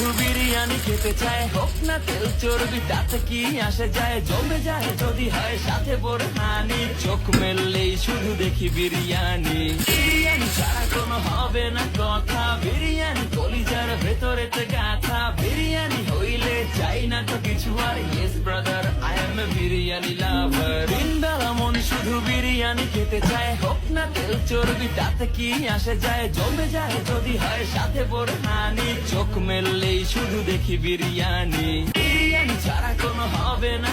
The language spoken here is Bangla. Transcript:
শুধু বিরিয়ানি খেতে চায়। হোক না তেল, চর্বি, তাতে কি আসে যায়? জমে যায় যদি হয় সাথে বোরহানি। চোখ মেললেই শুধু দেখি বিরিয়ানি। বিরিয়ানি ছাড়া কোনো হবে না কথা। বিরিয়ানি কলিজার ভেতরেতে গাথা। বিরিয়ানি হইলে চাই না তো কিছু আর। Yes brother I am biryani biryani খেতে চায়। হোক না তেল, চর্বি, তাতে কি আসে যায়? জমে যায় যদি হয় সাথে বোরহানি। চোখ মেললেই শুধু দেখি বিরিয়ানি। বিরিয়ানি ছাড়া কোনো হবে না